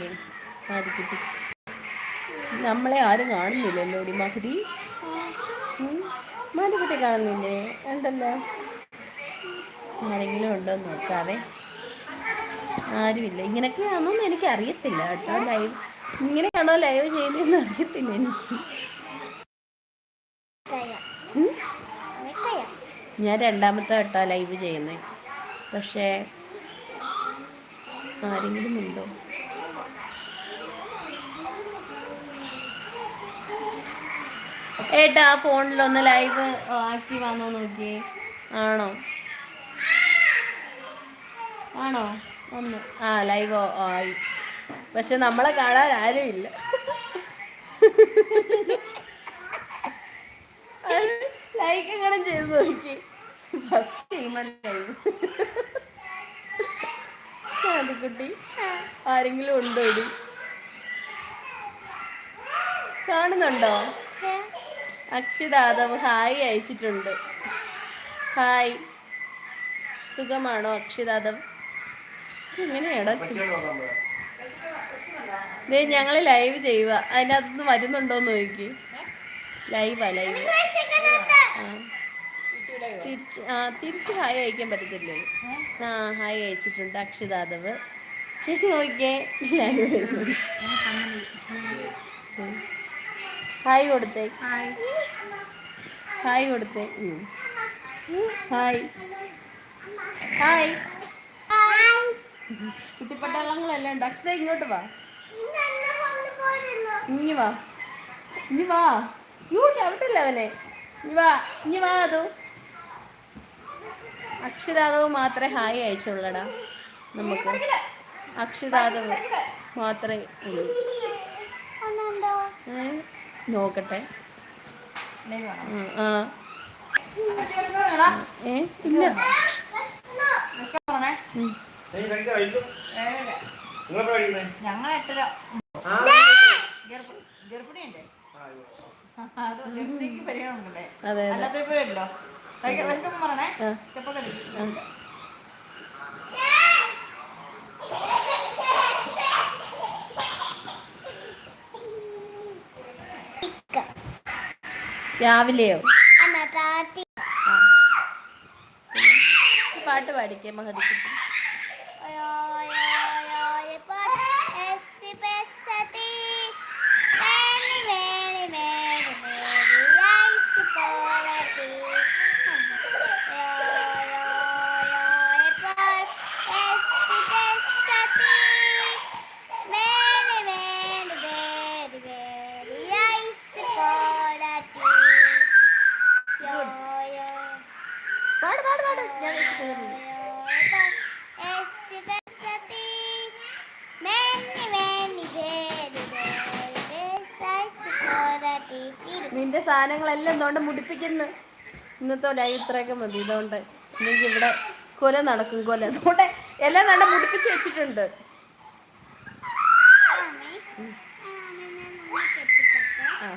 നോക്കിയേ നമ്മളെ ആരും കാണുന്നില്ലല്ലോ ഡി മഹദി മാലിക്കുട്ടി കാണുന്നില്ലേ? ഉണ്ടല്ലോ. ആരെങ്കിലും ഉണ്ടോ നോക്കാവേ. ആരുമില്ല. ഇങ്ങനെയൊക്കെയാണോന്ന് എനിക്ക് അറിയത്തില്ല കേട്ടോ. ലൈവ് ഇങ്ങനെയാണോ ലൈവ് ചെയ്യുന്നതെന്ന് അറിയത്തില്ല എനിക്ക്? ഞാൻ രണ്ടാമത്തെ കേട്ടോ ലൈവ് ചെയ്യുന്നത് പക്ഷേ ആരെങ്കിലും ഉണ്ടോ? ഏട്ടാ ഫോണിലൊന്ന് ലൈവ് ആക്റ്റീവ് ആണോ നോക്കിയേ? ആണോ? ആണോ? ഒന്ന്. ആ ലൈവ് ആയി. പക്ഷെ നമ്മളെ കാണാൻ ആരും ഇല്ല. ലൈക്ക് എങ്ങനെ ചെയ്ത് നോക്കി. ഫസ്റ്റ് ലൈവ് കുട്ടി. ആരെങ്കിലും ഉണ്ടോ ഇടി കാണുന്നുണ്ടോ? അക്ഷിതാദവ് ഹായ് അയച്ചിട്ടുണ്ട്. ഹായ്. സുഖമാണോ അക്ഷിതാദവ് എങ്ങനെയാടാ? ദേ ഞങ്ങൾ ലൈവ് ചെയ്യുക അതിനകത്തുനിന്ന് വരുന്നുണ്ടോന്ന് നോക്കി. ലൈവാ ലൈവ് തിരിച്ച് ആ തിരിച്ച് ഹായ് അയക്കാൻ പറ്റത്തില്ലേ? ആ ഹായ് അയച്ചിട്ടുണ്ട് അക്ഷിതാദവ് ചേച്ചി നോക്കിയേ ലൈവ്. ഹായ് കൊടുത്തേ. ഹായ്. കൊടുത്തേ. ഹായ്. ഹായ്. കുട്ടിപ്പട്ടാളങ്ങളെല്ലാം ഉണ്ട്. അക്ഷത ഇങ്ങോട്ട് വാ. ഇനി വാ. ഇനി വാ. യൂ ചവിട്ടില്ല അവനെ? ഇനി വാ. ഇനി വാ അതോ. അക്ഷിതാദവ് മാത്രമേ ഹായ് അയച്ചുള്ളടാ നമുക്ക്. അക്ഷിതാദവ് മാത്രമേ ഉള്ളൂ. ഏ? നോക്കട്ടെ. ആ, ഏ ഇല്ല. ഞങ്ങൾ എട്ടര. അത് ഗർഭിണിക്ക് അതെ അല്ലാതെ ഇപ്പോഴല്ലോ പറഞ്ഞേ രാവിലെയോ. പാട്ട് പാടിക്കേ മഹദിക്കുട്ടി നിന്റെ സാധനങ്ങളെല്ലാം എന്തുകൊണ്ട് മുടിപ്പിക്കുന്നു. ഇന്നത്തെ ലൈവ് ഇത്രയൊക്കെ മതി. ഇതുകൊണ്ട് ഇല്ലെങ്കിൽ ഇവിടെ കൊല നടക്കും കൊല. അതുകൊണ്ട് എല്ലാം നല്ല മുടിപ്പിച്ച് വെച്ചിട്ടുണ്ട്. ആ.